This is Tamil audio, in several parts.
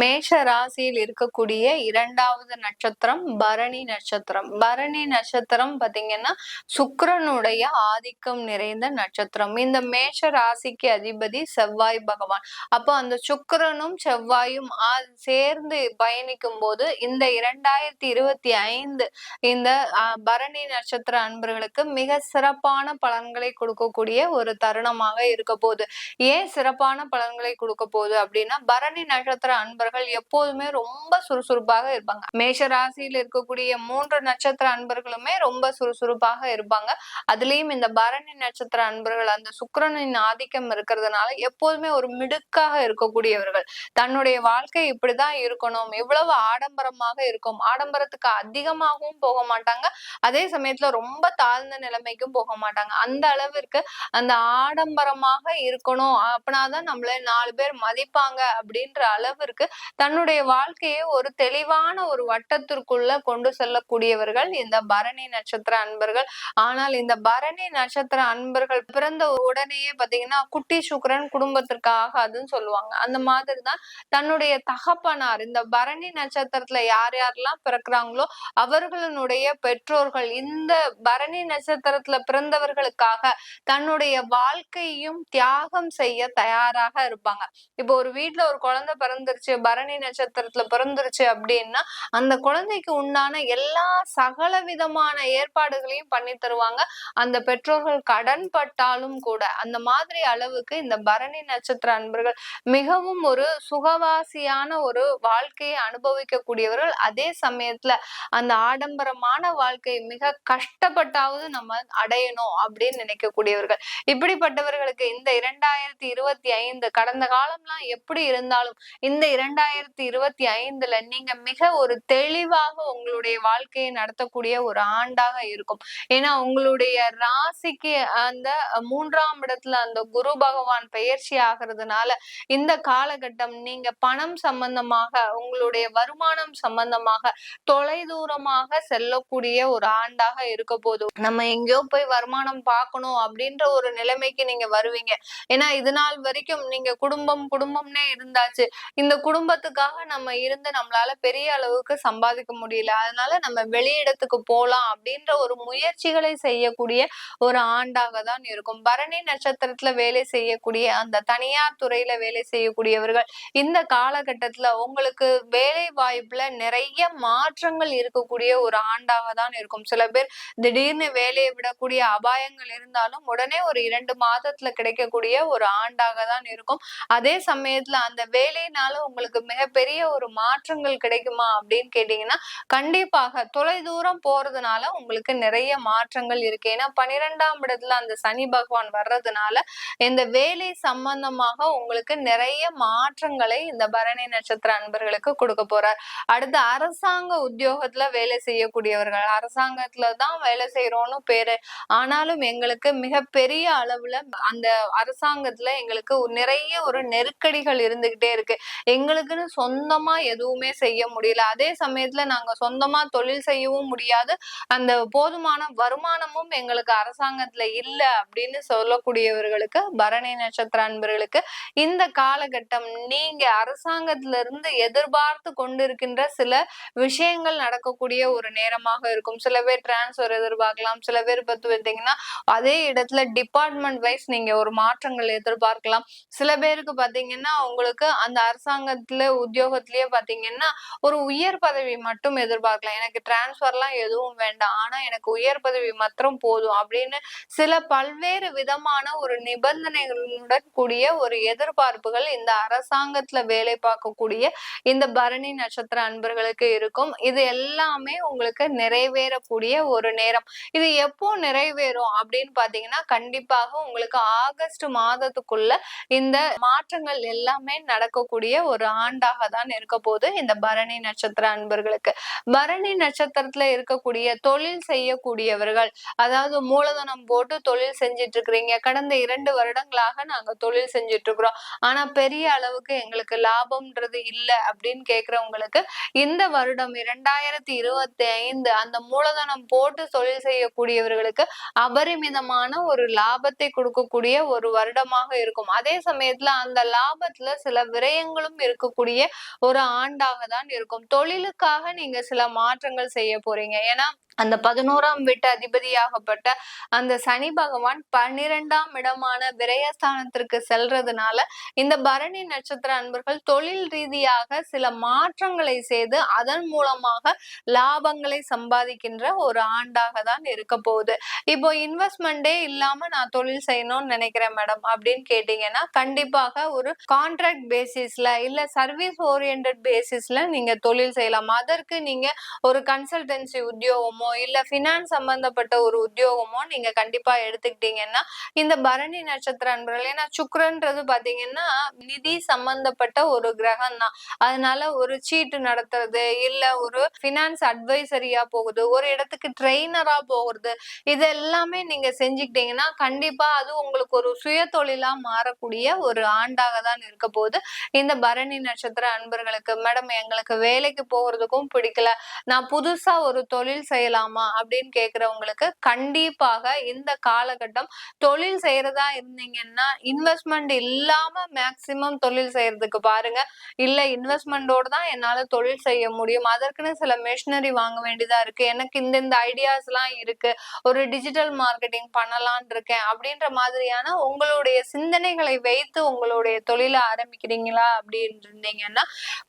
மேஷ ராசியில் இருக்கக்கூடிய இரண்டாவது நட்சத்திரம் பரணி நட்சத்திரம். பரணி நட்சத்திரம் பாத்தீங்கன்னா சுக்கரனுடைய ஆதிக்கம் நிறைந்த நட்சத்திரம். இந்த மேஷ ராசிக்கு அதிபதி செவ்வாய் பகவான். அப்போ அந்த சுக்கரனும் செவ்வாயும் சேர்ந்து பயணிக்கும் போது இந்த இரண்டாயிரத்தி இருபத்தி ஐந்து இந்த பரணி நட்சத்திர அன்பர்களுக்கு மிக சிறப்பான பலன்களை கொடுக்கக்கூடிய ஒரு தருணமாக இருக்க போகுது. ஏன் சிறப்பான பலன்களை கொடுக்க போகுது அப்படின்னா பரணி நட்சத்திர அன்பர்கள் எப்போதுமே ரொம்ப சுறுசுறுப்பாக இருப்பாங்க. மேஷ ராசியில் இருக்கக்கூடிய மூன்று நட்சத்திர அன்பர்களுமே ரொம்ப சுறுசுறுப்பாக இருப்பாங்க. அதுலயும் இந்த பரணி நட்சத்திர அன்பர்கள் அந்த சுக்கரனின் ஆதிக்கம் இருக்கிறதுனால எப்போதுமே ஒரு மிடுக்காக இருக்கக்கூடியவர்கள். தன்னுடைய வாழ்க்கை இப்படிதான் இருக்கணும். எவ்வளவு ஆடம்பரமாக இருக்கும். ஆடம்பரத்துக்கு அதிகமாகவும் போக மாட்டாங்க. அதே சமயத்துல ரொம்ப தாழ்ந்த நிலைமைக்கும் போக மாட்டாங்க. அந்த அளவிற்கு அந்த ஆடம்பரமாக இருக்கணும். அப்படின்னாதான் நம்மள நாலு பேர் மதிப்பாங்க அப்படின்ற அளவு அளவிற்கு தன்னுடைய வாழ்க்கையை ஒரு தெளிவான ஒரு வட்டத்திற்குள்ள கொண்டு செல்லக்கூடியவர்கள் இந்த பரணி நட்சத்திர அன்பர்கள். ஆனால் இந்த பரணி நட்சத்திர அன்பர்கள் பிறந்த உடனேயே பாத்தீங்கன்னா குட்டி சுக்கரன் குடும்பத்திற்காக அதுன்னு சொல்லுவாங்க. அந்த மாதிரிதான் தன்னுடைய தகப்பனார் இந்த பரணி நட்சத்திரத்துல யார் யாரெல்லாம் பிறக்கிறாங்களோ அவர்களுடைய பெற்றோர்கள் இந்த பரணி நட்சத்திரத்துல பிறந்தவர்களுக்காக தன்னுடைய வாழ்க்கையும் தியாகம் செய்ய தயாராக இருப்பாங்க. இப்போ ஒரு வீட்டுல ஒரு குழந்தை பிறந்துருச்சு பரணி நட்சத்திரத்துல பிறந்துருச்சு அப்படின்னா அந்த குழந்தைக்கு உண்டான எல்லா சகல விதமான ஏற்பாடுகளையும் பண்ணி தருவாங்க. அந்த பெற்றோர்கள் கடன் பட்டாலும் கூட அந்த மாதிரி அளவுக்கு இந்த பரணி நட்சத்திர அன்பர்கள் மிகவும் ஒரு சுகவாசியான ஒரு வாழ்க்கையை அனுபவிக்கக்கூடியவர்கள். அதே சமயத்துல அந்த ஆடம்பரமான வாழ்க்கை மிக கஷ்டப்பட்டாவது நம்ம அடையணும் அப்படின்னு நினைக்கக்கூடியவர்கள். இப்படிப்பட்டவர்களுக்கு இந்த இரண்டாயிரத்தி இருபத்தி ஐந்து கடந்த காலம்லாம் எப்படி இருந்தாலும் இந்த இந்த இரண்டாயிரத்தி இருபத்தி ஐந்துல நீங்க மிக ஒரு தெளிவாக உங்களுடைய வாழ்க்கையை நடத்தக்கூடிய ஒரு ஆண்டாக இருக்கும். ஏன்னா உங்களுடைய ராசிக்கு அந்த மூன்றாம் இடத்துல அந்த குரு பகவான் பயிற்சி ஆகிறதுனால இந்த காலகட்டம் நீங்க பணம் சம்பந்தமாக உங்களுடைய வருமானம் சம்பந்தமாக தொலைதூரமாக செல்லக்கூடிய ஒரு ஆண்டாக இருக்க போதும் நம்ம எங்கேயோ போய் வருமானம் பார்க்கணும் அப்படின்ற ஒரு நிலைமைக்கு நீங்க வருவீங்க. ஏன்னா இது நாள் வரைக்கும் நீங்க குடும்பம் குடும்பம்னே இருந்தாச்சு. இந்த இந்த குடும்பத்துக்காக நம்ம இருந்து நம்மளால பெரிய அளவுக்கு சம்பாதிக்க முடியல. அதனால நம்ம வெளியிடத்துக்கு போலாம் அப்படின்ற ஒரு முயற்சிகளை செய்யக்கூடிய ஒரு ஆண்டாக தான் இருக்கும். பரணி நட்சத்திரத்துல வேலை செய்யக்கூடிய அந்த தனியார் துறையில வேலை செய்யக்கூடியவர்கள் இந்த காலகட்டத்துல உங்களுக்கு வேலை வாய்ப்புல நிறைய மாற்றங்கள் இருக்கக்கூடிய ஒரு ஆண்டாக தான் இருக்கும். சில பேர் திடீர்னு வேலையை விடக்கூடிய அபாயங்கள் இருந்தாலும் உடனே ஒரு இரண்டு மாதத்துல கிடைக்கக்கூடிய ஒரு ஆண்டாக தான் இருக்கும். அதே சமயத்துல அந்த வேலையினால உங்களுக்கு மிகப்பெரிய ஒரு மாற்றங்கள் கிடைக்குமா அப்படின்னு கேட்டீங்கன்னா கண்டிப்பாக. தொலை தூரம் போறதுனால உங்களுக்கு நிறைய மாற்றங்கள் இருக்கு. ஏன்னா பனிரெண்டாம் இடத்துல அந்த சனி பகவான் வர்றதுனால இந்த வேலை சம்பந்தமாக உங்களுக்கு நிறைய மாற்றங்களை இந்த பரணி நட்சத்திர அன்பர்களுக்கு கொடுக்க போறார். அடுத்து அரசாங்க உத்தியோகத்துல வேலை செய்யக்கூடியவர்கள். அரசாங்கத்துல தான் வேலை செய்யறோம்னு பேரு. ஆனாலும் எங்களுக்கு மிகப்பெரிய அளவுல அந்த அரசாங்கத்துல எங்களுக்கு நிறைய ஒரு நெருக்கடிகள் இருந்துகிட்டே இருக்கு. எங்களுக்குன்னு சொந்தமா எதுவுமே செய்ய முடியல. அதே சமயத்துல நாங்க சொந்தமா தொழில் செய்யவும் முடியாது. அந்த போதுமான வருமானமும் எங்களுக்கு அரசாங்கத்துல இல்ல அப்படின்னு சொல்லக்கூடியவர்களுக்கு பரணி நட்சத்திர அன்பர்களுக்கு இந்த காலகட்டம் நீங்க அரசாங்கத்துல இருந்து எதிர்பார்த்து கொண்டிருக்கின்ற சில விஷயங்கள் நடக்கக்கூடிய ஒரு நேரமாக இருக்கும். சில பேர் டிரான்ஸ்பர் எதிர்பார்க்கலாம். சில பேர் பத்து பார்த்தீங்கன்னா அதே இடத்துல டிபார்ட்மெண்ட் வைஸ் நீங்க ஒரு மாற்றங்கள் எதிர்பார்க்கலாம். சில பேருக்கு பாத்தீங்கன்னா உங்களுக்கு அந்த அரசாங்கத்துல உத்தியோகத்திலேயே பாத்தீங்கன்னா ஒரு உயர் பதவி மட்டும் எதிர்பார்க்கலாம். எனக்கு டிரான்ஸ்ஃபர்லாம் எதுவும் வேண்டாம். ஆனா எனக்கு உயர் பதவி மாத்திரம் போதும் அப்படின்னு சில பல்வேறு விதமான ஒரு நிபந்தனைகளுடன் கூடிய ஒரு எதிர்பார்ப்புகள் இந்த அரசாங்கத்துல வேலை பார்க்கக்கூடிய இந்த பரணி நட்சத்திர அன்பர்களுக்கு இருக்கும். இது எல்லாமே உங்களுக்கு நிறைவேறக்கூடிய ஒரு நேரம். இது எப்போ நிறைவேறும் அப்படின்னு பாத்தீங்கன்னா கண்டிப்பாக உங்களுக்கு ஆகஸ்ட் மாதத்துக்குள்ள இந்த மாற்றங்கள் எல்லாமே நடக்கக்கூடிய ஒரு ஆண்டாக தான் இருக்க போது இந்த பரணி நட்சத்திர அன்பர்களுக்கு. பரணி நட்சத்திரத்துல இருக்கக்கூடிய தொழில் செய்யக்கூடியவர்கள் அதாவது மூலதனம் போட்டு தொழில் செஞ்சிட்டு இருக்கிறீங்க கடந்த இரண்டு வருடங்களாக நாங்க தொழில் செஞ்சிட்டு இருக்கிறோம் ஆனா பெரிய அளவுக்கு எங்களுக்கு லாபம்ன்றது இல்லை அப்படின்னு கேக்குறவங்களுக்கு இந்த வருடம் இரண்டாயிரத்தி இருபத்தி ஐந்து அந்த மூலதனம் போட்டு தொழில் செய்யக்கூடியவர்களுக்கு அபரிமிதமான ஒரு லாபத்தை கொடுக்கக்கூடிய ஒரு வருடமாக இருக்கும். அதே சமயத்துல அந்த லாபத்துல சில விரயங்களும் இருக்கக்கூடிய ஒரு ஆண்டாக தான் இருக்கும். தொழிலுக்காக நீங்க சில மாற்றங்கள் செய்ய போறீங்க. ஏன்னா அந்த பதினோராம் வீட்டு அதிபதியாகப்பட்ட அந்த சனி பகவான் பன்னிரெண்டாம் இடமான விரயஸ்தானத்திற்கு செல்றதுனால இந்த பரணி நட்சத்திர அன்பர்கள் தொழில் ரீதியாக சில மாற்றங்களை செய்து அதன் மூலமாக லாபங்களை சம்பாதிக்கின்ற ஒரு ஆண்டாக தான் இருக்க போகுது. இப்போ இன்வெஸ்ட்மெண்டே இல்லாம நான் தொழில் செய்யணும்னு நினைக்கிறேன் மேடம் அப்படின்னு கேட்டீங்கன்னா கண்டிப்பாக ஒரு கான்ட்ராக்ட் பேசிஸ்ல இல்ல சர்வீஸ் ஓரியன்ட் பேசிஸ்ல நீங்க தொழில் செய்யலாம். அதற்கு நீங்க ஒரு கன்சல்டன்சி உத்தியோகமோ இல்ல பினான்ஸ் சம்பந்தப்பட்ட ஒரு உத்தியோகமோ நீங்க கண்டிப்பா எடுத்துக்கிட்டீங்கன்னா இந்த பரணி நட்சத்திர அன்பர்கள் ஏன்னா சுக்ரன்றது பாத்தீங்கன்னா நிதி சம்பந்தப்பட்ட ஒரு கிரகம் தான் அதனால ஒரு சீட்டு நடத்துறது இல்ல ஒரு பினான்ஸ் அட்வைசரியா போகுது ஒரு இடத்துக்கு ட்ரெயினரா போகுது இது எல்லாமே நீங்க செஞ்சுக்கிட்டீங்கன்னா கண்டிப்பா அது உங்களுக்கு ஒரு சுய தொழிலா மாறக்கூடிய ஒரு ஆண்டாக தான் இருக்க போகுது. இந்த பரணி நட்சத்திர அன்பர்களுக்கு மேடம் எங்களுக்கு வேலைக்கு போகிறதுக்கும் பிடிக்கல. நான் புதுசா ஒரு தொழில் செய்யலாம் செய்யலாமா அப்படின்னு கேக்குறவங்களுக்கு கண்டிப்பாக இந்த காலகட்டம் தொழில் செய்யறதா இருந்தீங்கன்னா இன்வெஸ்ட்மெண்ட் இல்லாம மேக்சிமம் தொழில் செய்யறதுக்கு பாருங்க. இல்ல இன்வெஸ்ட்மெண்டோட தான் என்னால தொழில் செய்ய முடியும். அதற்குன்னு சில மிஷினரி வாங்க வேண்டியதா இருக்கு. எனக்கு இந்த இந்த ஐடியாஸ் எல்லாம் இருக்கு. ஒரு டிஜிட்டல் மார்க்கெட்டிங் பண்ணலான் இருக்கேன் அப்படின்ற மாதிரியான உங்களுடைய சிந்தனைகளை வைத்து உங்களுடைய தொழிலை ஆரம்பிக்கிறீங்களா அப்படின்னு இருந்தீங்கன்னா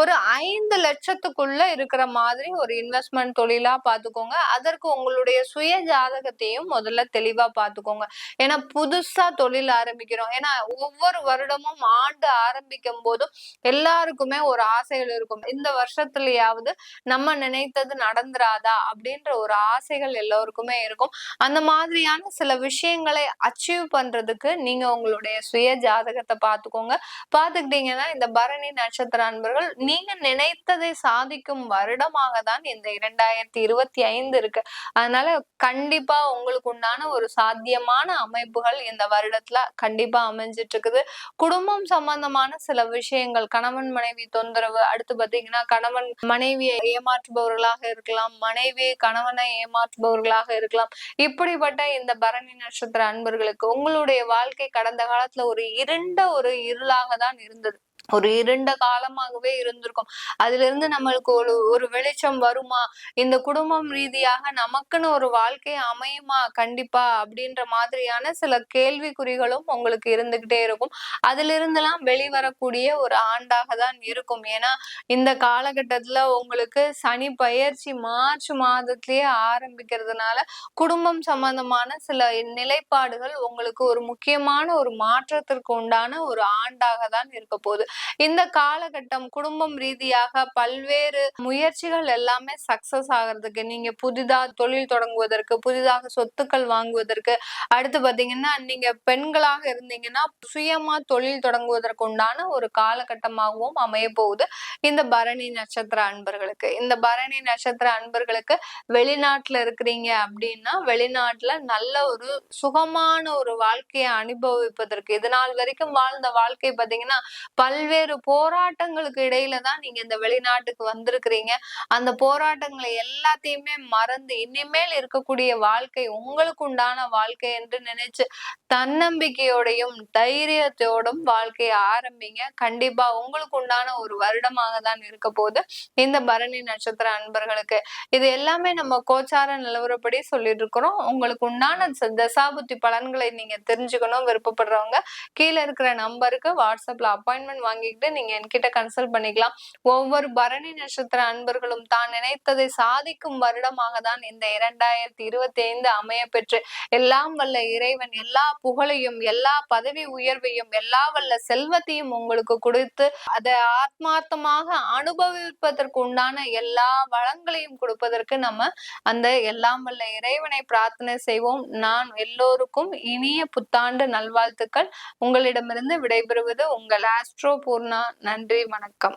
ஒரு ஐந்து லட்சத்துக்குள்ள இருக்கிற மாதிரி ஒரு இன்வெஸ்ட்மெண்ட் தொழிலா பாத்துக்கோங்க. அதற்கு உங்களுடைய சுய ஜாதகத்தையும் முதல்ல தெளிவா பாத்துக்கோங்க. ஏன்னா புதுசா தொழில் ஆரம்பிக்கிறோம். ஏன்னா ஒவ்வொரு வருடமும் ஆண்டு ஆரம்பிக்கும் போதும் எல்லாருக்குமே ஒரு ஆசைகள் இருக்கும். இந்த வருஷத்துலயாவது நம்ம நினைத்தது நடந்துராதா? அப்படின்ற ஒரு ஆசைகள் எல்லோருக்குமே இருக்கும். அந்த மாதிரியான சில விஷயங்களை அச்சீவ் பண்றதுக்கு நீங்க உங்களுடைய சுய ஜாதகத்தை பாத்துக்கோங்க. பாத்துக்கிட்டீங்கன்னா இந்த பரணி நட்சத்திர அன்பர்கள் நீங்க நினைத்ததை சாதிக்கும் வருடமாக தான் இந்த இரண்டாயிரத்தி இருபத்தி ஐந்து இருக்கு அதனால கண்டிப்பா உங்களுக்கு உண்டான ஒரு சாத்தியமான அமைப்புகள் இந்த வருடத்துல கண்டிப்பா அமைஞ்சிட்டு இருக்குது குடும்பம் சம்பந்தமான சில விஷயங்கள் கணவன் மனைவி தொந்தரவு அடுத்து பாத்தீங்கன்னா கணவன் மனைவியை ஏமாற்றுபவர்களாக இருக்கலாம் மனைவி கணவனை ஏமாற்றுபவர்களாக இருக்கலாம். இப்படிப்பட்ட இந்த பரணி நட்சத்திர அன்பர்களுக்கு உங்களுடைய வாழ்க்கை கடந்த காலத்துல ஒரு இருண்ட ஒரு இருளாக தான் இருந்தது. ஒரு இருண்ட காலமாகவே இருந்திருக்கும். அதுல இருந்து நம்மளுக்கு ஒரு ஒரு வெளிச்சம் வருமா? இந்த குடும்பம் ரீதியாக நமக்குன்னு ஒரு வாழ்க்கை அமையுமா? கண்டிப்பா. அப்படின்ற மாதிரியான சில கேள்விக்குறிகளும் உங்களுக்கு இருந்துகிட்டே இருக்கும். அதுல இருந்தெல்லாம் வெளிவரக்கூடிய ஒரு ஆண்டாக தான் இருக்கும். ஏன்னா இந்த காலகட்டத்துல உங்களுக்கு சனி பயிற்சி மார்ச் மாதத்திலேயே ஆரம்பிக்கிறதுனால குடும்பம் சம்பந்தமான சில நிலைப்பாடுகள் உங்களுக்கு ஒரு முக்கியமான ஒரு மாற்றத்திற்கு உண்டான ஒரு ஆண்டாக தான் இருக்க போகுது. இந்த காலகட்டம் குடும்பம் ரீதியாக பல்வேறு முயற்சிகள் எல்லாமே சக்சஸ் ஆகிறதுக்கு நீங்க புதிதா தொழில் தொடங்குவதற்கு புதிதாக சொத்துக்கள் வாங்குவதற்கு அடுத்து பாத்தீங்கன்னா நீங்க பெண்களாக இருந்தீங்கன்னா சுயமா தொழில் தொடங்குவதற்கு உண்டான ஒரு காலகட்டமாகவும் அமைய போகுது. இந்த பரணி நட்சத்திர அன்பர்களுக்கு. இந்த பரணி நட்சத்திர அன்பர்களுக்கு வெளிநாட்டுல இருக்கிறீங்க அப்படின்னா வெளிநாட்டுல நல்ல ஒரு சுகமான ஒரு வாழ்க்கையை அனுபவிப்பதற்கு இது நாள் வரைக்கும் வாழ்ந்த வாழ்க்கை பாத்தீங்கன்னா பல் பல்வேறு போராட்டங்களுக்கு இடையில தான் நீங்க இந்த வெளிநாட்டுக்கு வந்திருக்கிறீங்க. அந்த போராட்டங்களை எல்லாத்தையுமே மறந்து இனிமேல் இருக்கக்கூடிய வாழ்க்கை உங்களுக்கு உண்டான வாழ்க்கை என்று நினைச்சு தன்னம்பிக்கையோடையும் தைரியத்தோடும் வாழ்க்கையை ஆரம்பிங்க. கண்டிப்பா உங்களுக்கு உண்டான ஒரு வருடமாக தான் இருக்க போது இந்த பரணி நட்சத்திர அன்பர்களுக்கு இது எல்லாமே நம்ம கோச்சார நிலவரப்படி சொல்லிட்டு இருக்கிறோம். உங்களுக்கு உண்டான தசாபுத்தி பலன்களை நீங்க தெரிஞ்சுக்கணும் விருப்பப்படுறவங்க கீழே இருக்கிற நம்பருக்கு வாட்ஸ்அப்ல அப்பாயின்மெண்ட் வாங்கிக்கிட்டு நீங்க என்கிட்ட கன்சல்ட் பண்ணிக்கலாம். ஒவ்வொரு பரணி நட்சத்திர அன்பர்களும் தான் நினைத்ததை சாதிக்கும் வருடமாக தான் இந்த இரண்டாயிரத்தி இருபத்தி ஐந்து அமைய பெற்று எல்லாம் வல்ல இறைவன் எல்லா புகழையும் எல்லா பதவி உயர்வையும் எல்லா வல்ல செல்வத்தையும் உங்களுக்கு கொடுத்து அதை ஆத்மார்த்தமாக அனுபவிப்பதற்கு உண்டான எல்லா வளங்களையும் கொடுப்பதற்கு நம்ம அந்த எல்லாம் வல்ல இறைவனை பிரார்த்தனை செய்வோம். நான் எல்லோருக்கும் இனிய புத்தாண்டு நல்வாழ்த்துக்கள். உங்களிடமிருந்து விடைபெறுவது உங்கள் ஆஸ்ட்ரோ பூர்ணா நன்றி வணக்கம்.